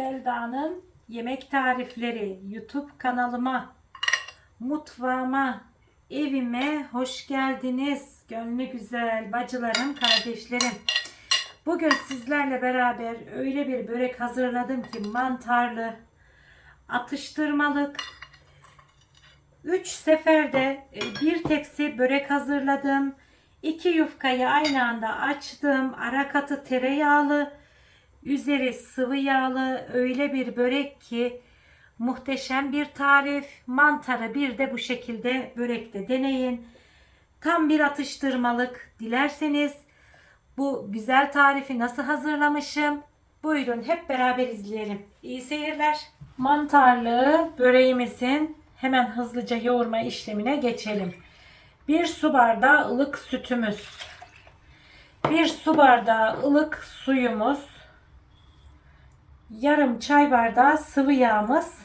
Selda'nın yemek tarifleri YouTube kanalıma, mutfağıma, evime hoş geldiniz. Gönlü güzel bacılarım, kardeşlerim. Bugün sizlerle beraber öyle bir börek hazırladım ki mantarlı, atıştırmalık. 3 seferde e, bir tepsi börek hazırladım. 2 yufkayı aynı anda açtım. Ara katı tereyağlı, üzeri sıvı yağlı öyle bir börek ki muhteşem bir tarif. Mantarı bir de bu şekilde börekte deneyin. Tam bir atıştırmalık. Dilerseniz bu güzel tarifi nasıl hazırlamışım? Buyurun hep beraber izleyelim. İyi seyirler. Mantarlı böreğimizin hemen hızlıca yoğurma işlemine geçelim. Bir su bardağı ılık sütümüz. Bir su bardağı ılık suyumuz. Yarım çay bardağı sıvı yağımız.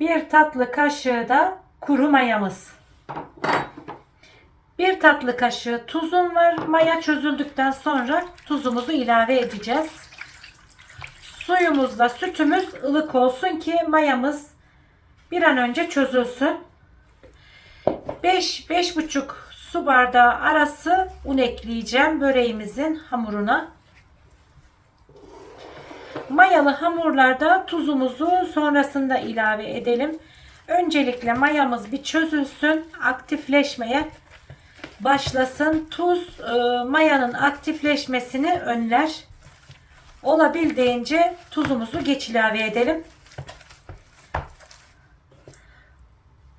Bir tatlı kaşığı da kuru mayamız. Bir tatlı kaşığı tuzum var. Maya çözüldükten sonra tuzumuzu ilave edeceğiz. Suyumuzla sütümüz ılık olsun ki mayamız bir an önce çözülsün. 5-5,5 su bardağı arası un ekleyeceğim böreğimizin hamuruna. Mayalı hamurlarda tuzumuzu sonrasında ilave edelim. Öncelikle mayamız bir çözülsün, aktifleşmeye başlasın. Tuz e, mayanın aktifleşmesini önler. Olabildiğince tuzumuzu geç ilave edelim.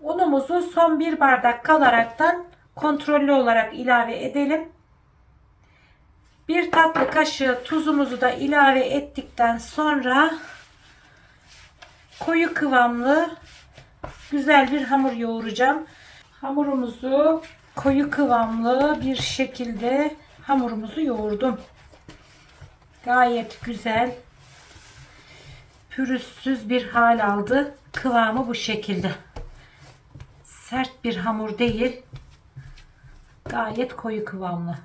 Unumuzu son bir bardak kalaraktan kontrollü olarak ilave edelim. Bir tatlı kaşığı tuzumuzu da ilave ettikten sonra koyu kıvamlı güzel bir hamur yoğuracağım. Hamurumuzu koyu kıvamlı bir şekilde hamurumuzu yoğurdum. Gayet güzel pürüzsüz bir hal aldı. Kıvamı bu şekilde. Sert bir hamur değil. Gayet koyu kıvamlı.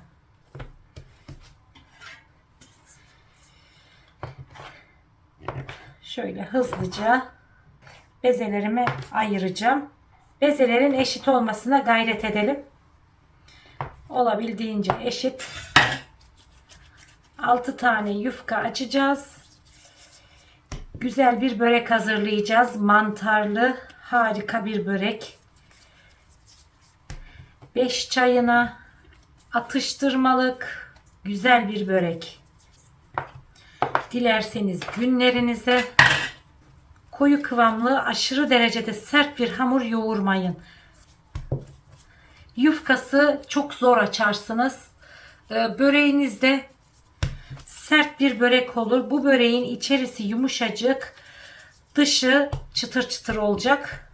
Şöyle hızlıca bezelerimi ayıracağım. Bezelerin eşit olmasına gayret edelim. Olabildiğince eşit. 6 tane yufka açacağız. Güzel bir börek hazırlayacağız. Mantarlı harika bir börek. 5 çayına atıştırmalık güzel bir börek. Dilerseniz günlerinize koyu kıvamlı aşırı derecede sert bir hamur yoğurmayın. Yufkası çok zor açarsınız. Ee, Böreğinizde sert bir börek olur. Bu böreğin içerisi yumuşacık, dışı çıtır çıtır olacak.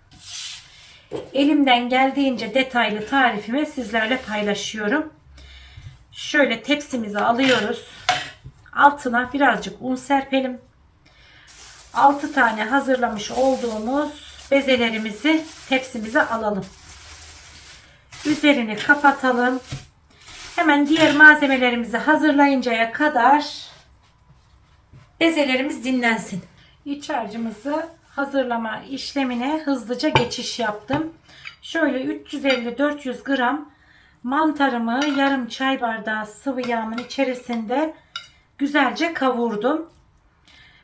Elimden geldiğince detaylı tarifimi sizlerle paylaşıyorum. Şöyle tepsimizi alıyoruz. Altına birazcık un serpelim. 6 tane hazırlamış olduğumuz bezelerimizi tepsimize alalım. Üzerini kapatalım. Hemen diğer malzemelerimizi hazırlayıncaya kadar bezelerimiz dinlensin. İç harcımızı hazırlama işlemine hızlıca geçiş yaptım. Şöyle 350-400 gram mantarımı yarım çay bardağı sıvı yağımın içerisinde güzelce kavurdum.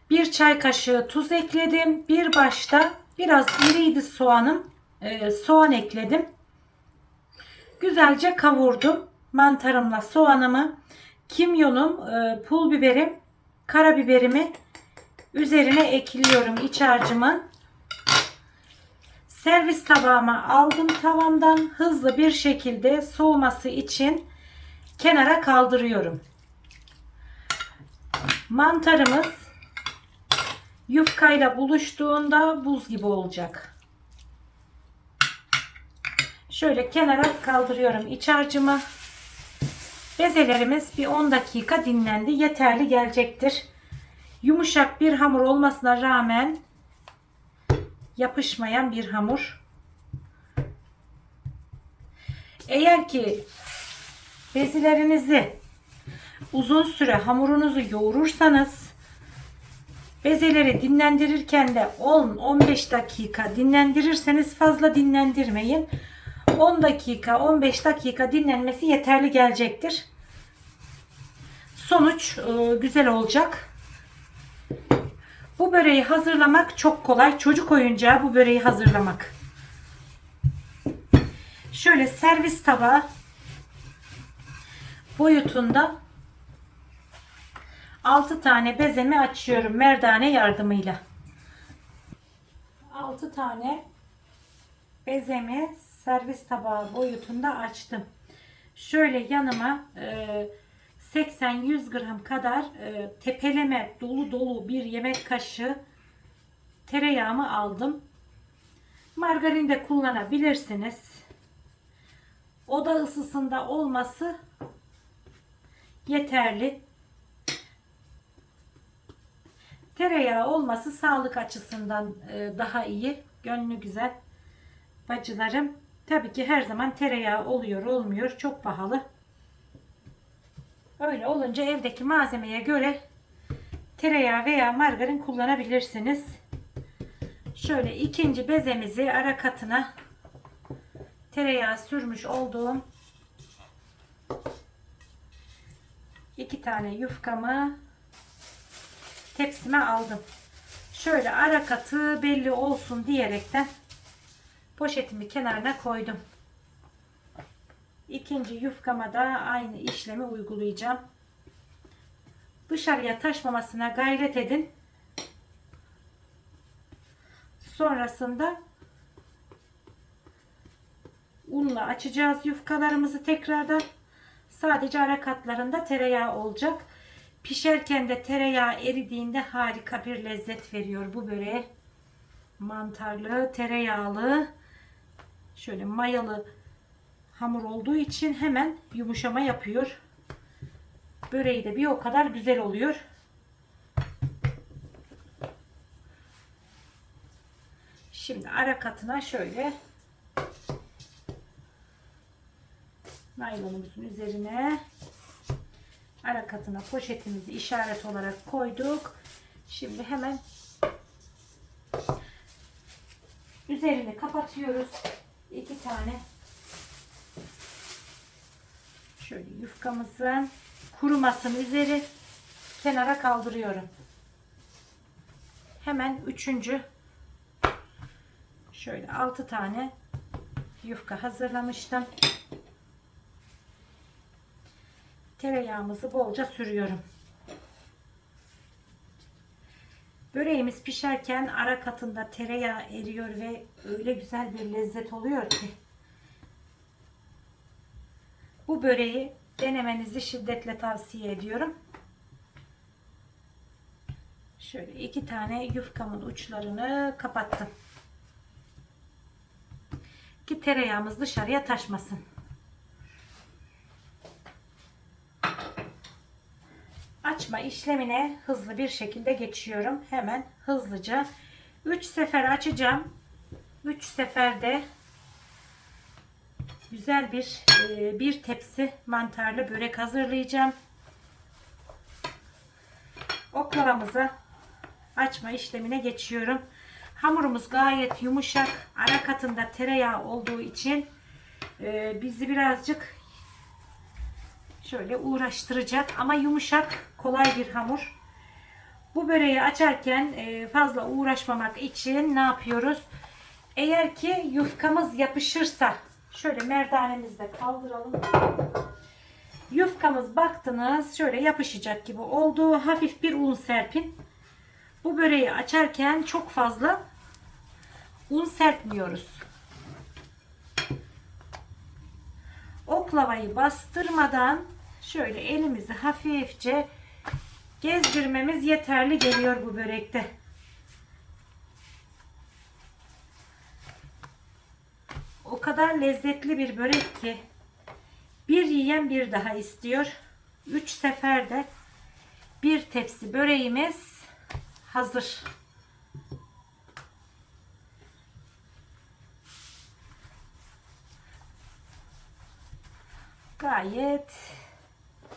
Bir çay kaşığı tuz ekledim. Bir başta biraz iriydi soğanım. Ee, soğan ekledim. Güzelce kavurdum. Mantarımla soğanımı, kimyonum, e, pul biberim, karabiberimi üzerine ekliyorum iç harcımın. Servis tabağıma aldım tavamdan hızlı bir şekilde soğuması için kenara kaldırıyorum. Mantarımız yufkayla buluştuğunda buz gibi olacak. Şöyle kenara kaldırıyorum iç harcımı. Bezelerimiz bir 10 dakika dinlendi. Yeterli gelecektir. Yumuşak bir hamur olmasına rağmen yapışmayan bir hamur. Eğer ki bezilerinizi uzun süre hamurunuzu yoğurursanız Bezeleri dinlendirirken de 10-15 dakika dinlendirirseniz fazla dinlendirmeyin. 10 dakika 15 dakika dinlenmesi yeterli gelecektir. Sonuç e, güzel olacak. Bu böreği hazırlamak çok kolay. Çocuk oyuncağı bu böreği hazırlamak. Şöyle servis tabağı boyutunda 6 tane bezemi açıyorum merdane yardımıyla. 6 tane bezemi servis tabağı boyutunda açtım. Şöyle yanıma e, 80-100 gram kadar e, tepeleme dolu dolu bir yemek kaşığı tereyağımı aldım. Margarin de kullanabilirsiniz. Oda ısısında olması yeterli. Tereyağı olması sağlık açısından e, daha iyi. Gönlü güzel. Bacılarım. Tabii ki her zaman tereyağı oluyor olmuyor. Çok pahalı. Öyle olunca evdeki malzemeye göre tereyağı veya margarin kullanabilirsiniz. Şöyle ikinci bezemizi ara katına tereyağı sürmüş olduğum iki tane yufkamı tepsime aldım. Şöyle ara katı belli olsun diyerekten poşetimi kenarına koydum. İkinci yufkama da aynı işlemi uygulayacağım. Dışarıya taşmamasına gayret edin. Sonrasında unla açacağız yufkalarımızı tekrardan. Sadece ara katlarında tereyağı olacak. Pişerken de tereyağı eridiğinde harika bir lezzet veriyor bu böreğe. Mantarlı, tereyağlı, şöyle mayalı hamur olduğu için hemen yumuşama yapıyor. Böreği de bir o kadar güzel oluyor. Şimdi ara katına şöyle naylonumuzun üzerine ara katına poşetimizi işaret olarak koyduk. Şimdi hemen üzerini kapatıyoruz. İki tane şöyle yufkamızın kurumasın üzeri kenara kaldırıyorum. Hemen üçüncü şöyle altı tane yufka hazırlamıştım. Tereyağımızı bolca sürüyorum. Böreğimiz pişerken ara katında tereyağı eriyor ve öyle güzel bir lezzet oluyor ki. Bu böreği denemenizi şiddetle tavsiye ediyorum. Şöyle iki tane yufkamın uçlarını kapattım. Ki tereyağımız dışarıya taşmasın. Açma işlemine hızlı bir şekilde geçiyorum. Hemen hızlıca 3 sefer açacağım. 3 seferde güzel bir e, bir tepsi mantarlı börek hazırlayacağım. Oklavamızı açma işlemine geçiyorum. Hamurumuz gayet yumuşak. Ara katında tereyağı olduğu için e, bizi birazcık şöyle uğraştıracak ama yumuşak kolay bir hamur. Bu böreği açarken e, fazla uğraşmamak için ne yapıyoruz? Eğer ki yufkamız yapışırsa şöyle merdanemizde kaldıralım. Yufkamız baktınız şöyle yapışacak gibi oldu. Hafif bir un serpin. Bu böreği açarken çok fazla un serpmiyoruz. Oklavayı bastırmadan şöyle elimizi hafifçe gezdirmemiz yeterli geliyor bu börekte. O kadar lezzetli bir börek ki bir yiyen bir daha istiyor. 3 seferde bir tepsi böreğimiz hazır. Gayet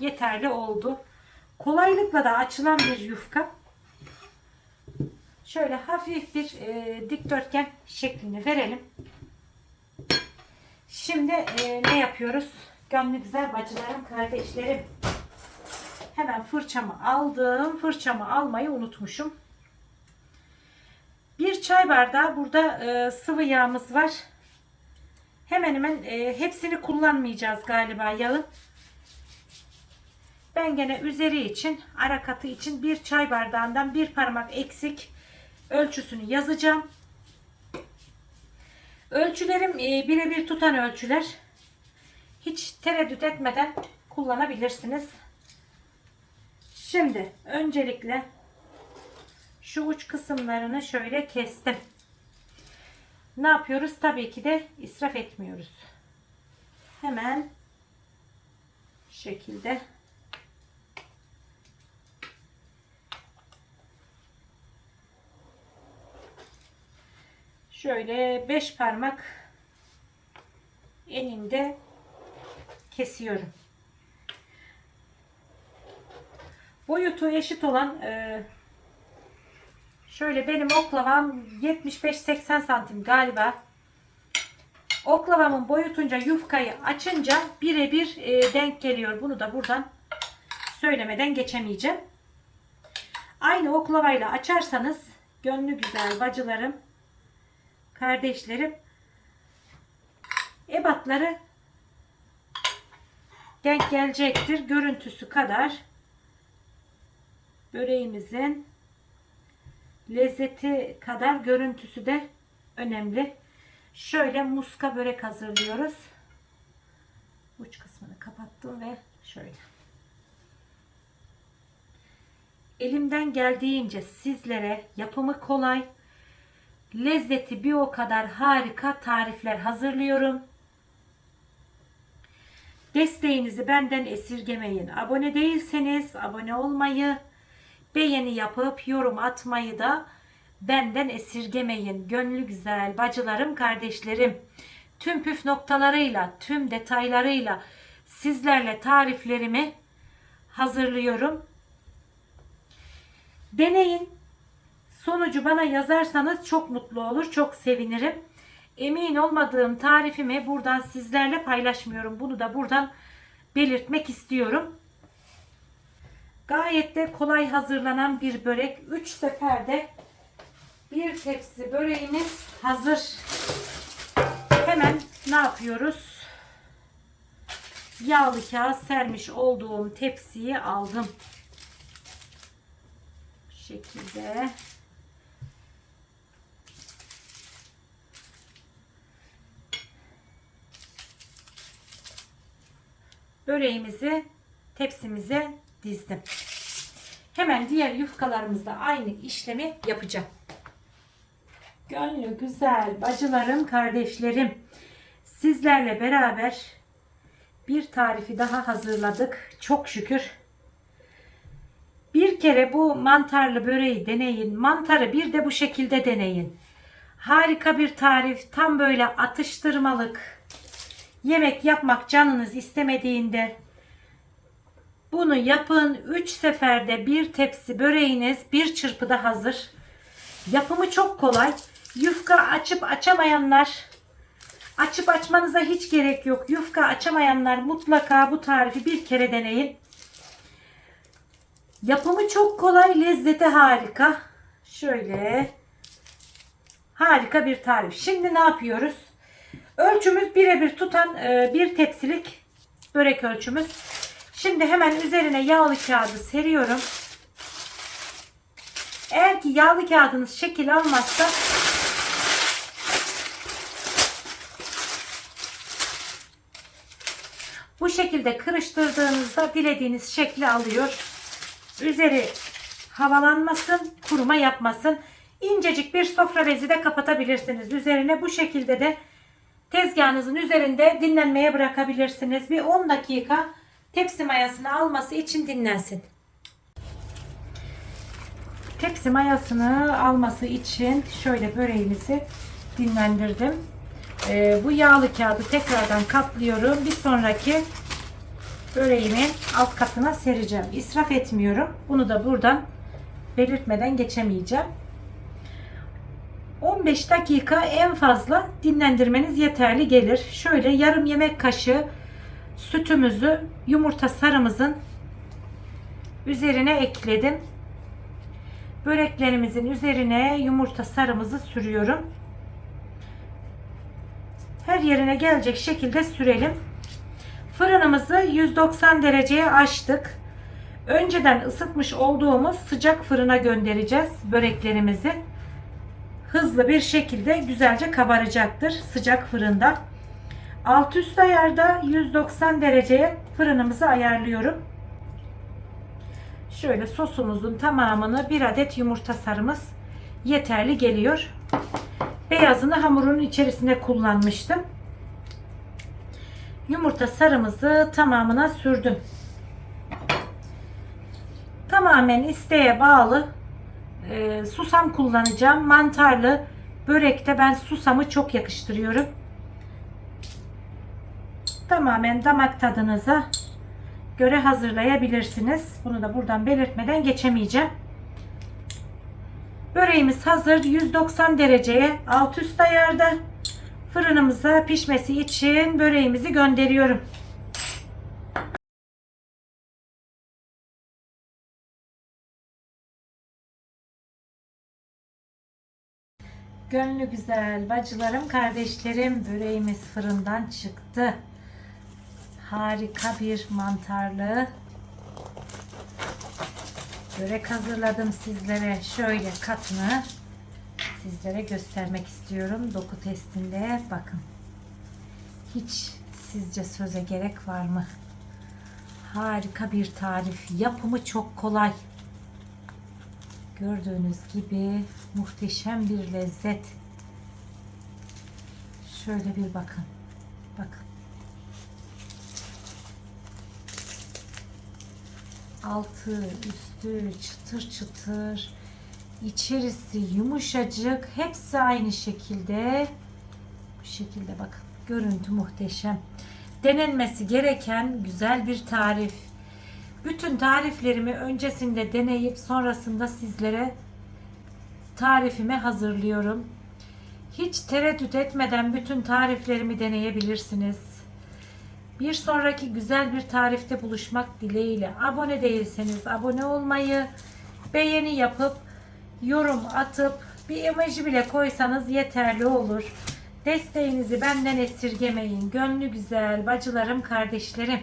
yeterli oldu. Kolaylıkla da açılan bir yufka. Şöyle hafif bir e, dikdörtgen şeklini verelim. Şimdi e, ne yapıyoruz? Gönlü güzel bacılarım, kardeşlerim. Hemen fırçamı aldım. Fırçamı almayı unutmuşum. Bir çay bardağı burada e, sıvı yağımız var. Hemen hemen e, hepsini kullanmayacağız galiba yağın. Ben gene üzeri için, ara katı için bir çay bardağından bir parmak eksik ölçüsünü yazacağım. Ölçülerim e, birebir tutan ölçüler. Hiç tereddüt etmeden kullanabilirsiniz. Şimdi öncelikle şu uç kısımlarını şöyle kestim. Ne yapıyoruz? Tabii ki de israf etmiyoruz. Hemen şekilde şöyle 5 parmak eninde kesiyorum. Boyutu eşit olan e, şöyle benim oklavam 75-80 santim galiba. Oklavamın boyutunca yufkayı açınca birebir e, denk geliyor. Bunu da buradan söylemeden geçemeyeceğim. Aynı oklavayla açarsanız gönlü güzel bacılarım, kardeşlerim ebatları denk gelecektir. Görüntüsü kadar böreğimizin lezzeti kadar görüntüsü de önemli. Şöyle muska börek hazırlıyoruz. Uç kısmını kapattım ve şöyle. Elimden geldiğince sizlere yapımı kolay, lezzeti bir o kadar harika tarifler hazırlıyorum. Desteğinizi benden esirgemeyin. Abone değilseniz abone olmayı, beğeni yapıp yorum atmayı da benden esirgemeyin. Gönlü güzel bacılarım, kardeşlerim. Tüm püf noktalarıyla, tüm detaylarıyla sizlerle tariflerimi hazırlıyorum. Deneyin. Sonucu bana yazarsanız çok mutlu olur, çok sevinirim. Emin olmadığım tarifimi buradan sizlerle paylaşmıyorum. Bunu da buradan belirtmek istiyorum. Gayet de kolay hazırlanan bir börek. 3 seferde bir tepsi böreğimiz hazır. Hemen ne yapıyoruz? Yağlı kağıt sermiş olduğum tepsiyi aldım. Bu şekilde. Böreğimizi tepsimize dizdim. Hemen diğer yufkalarımızda aynı işlemi yapacağım. Gönlü güzel bacılarım, kardeşlerim. Sizlerle beraber bir tarifi daha hazırladık. Çok şükür. Bir kere bu mantarlı böreği deneyin. Mantarı bir de bu şekilde deneyin. Harika bir tarif. Tam böyle atıştırmalık. Yemek yapmak canınız istemediğinde bunu yapın. 3 seferde bir tepsi böreğiniz bir çırpıda hazır. Yapımı çok kolay. Yufka açıp açamayanlar açıp açmanıza hiç gerek yok. Yufka açamayanlar mutlaka bu tarifi bir kere deneyin. Yapımı çok kolay, lezzeti harika. Şöyle harika bir tarif. Şimdi ne yapıyoruz? Ölçümüz birebir tutan e, bir tepsilik börek ölçümüz. Şimdi hemen üzerine yağlı kağıdı seriyorum. Eğer ki yağlı kağıdınız şekil almazsa bu şekilde kırıştırdığınızda dilediğiniz şekli alıyor. Üzeri havalanmasın, kuruma yapmasın. İncecik bir sofra bezi de kapatabilirsiniz. Üzerine bu şekilde de tezgahınızın üzerinde dinlenmeye bırakabilirsiniz. Bir 10 dakika tepsi mayasını alması için dinlensin. Tepsi mayasını alması için şöyle böreğimizi dinlendirdim. Ee, bu yağlı kağıdı tekrardan katlıyorum. Bir sonraki böreğimin alt katına sereceğim. İsraf etmiyorum. Bunu da buradan belirtmeden geçemeyeceğim. 15 dakika en fazla dinlendirmeniz yeterli gelir. Şöyle yarım yemek kaşığı sütümüzü yumurta sarımızın üzerine ekledim. Böreklerimizin üzerine yumurta sarımızı sürüyorum. Her yerine gelecek şekilde sürelim. Fırınımızı 190 dereceye açtık. Önceden ısıtmış olduğumuz sıcak fırına göndereceğiz böreklerimizi. Hızlı bir şekilde güzelce kabaracaktır sıcak fırında. Alt üst ayarda 190 dereceye fırınımızı ayarlıyorum. Şöyle sosumuzun tamamını bir adet yumurta sarımız yeterli geliyor. Beyazını hamurun içerisine kullanmıştım. Yumurta sarımızı tamamına sürdüm. Tamamen isteğe bağlı e, susam kullanacağım. Mantarlı börekte ben susamı çok yakıştırıyorum. Tamamen damak tadınıza göre hazırlayabilirsiniz. Bunu da buradan belirtmeden geçemeyeceğim. Böreğimiz hazır. 190 dereceye alt üst ayarda fırınımıza pişmesi için böreğimizi gönderiyorum. Gönlü güzel bacılarım, kardeşlerim böreğimiz fırından çıktı. Harika bir mantarlı börek hazırladım sizlere. Şöyle katını sizlere göstermek istiyorum. Doku testinde bakın. Hiç sizce söze gerek var mı? Harika bir tarif. Yapımı çok kolay. Gördüğünüz gibi muhteşem bir lezzet. Şöyle bir bakın. Bakın. Altı, üstü çıtır çıtır. İçerisi yumuşacık. Hepsi aynı şekilde. Bu şekilde bakın. Görüntü muhteşem. Denenmesi gereken güzel bir tarif. Bütün tariflerimi öncesinde deneyip sonrasında sizlere tarifimi hazırlıyorum. Hiç tereddüt etmeden bütün tariflerimi deneyebilirsiniz. Bir sonraki güzel bir tarifte buluşmak dileğiyle abone değilseniz abone olmayı, beğeni yapıp yorum atıp bir emoji bile koysanız yeterli olur. Desteğinizi benden esirgemeyin. Gönlü güzel bacılarım, kardeşlerim.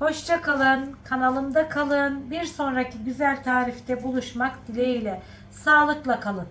Hoşça kalın, kanalımda kalın. Bir sonraki güzel tarifte buluşmak dileğiyle. Sağlıkla kalın.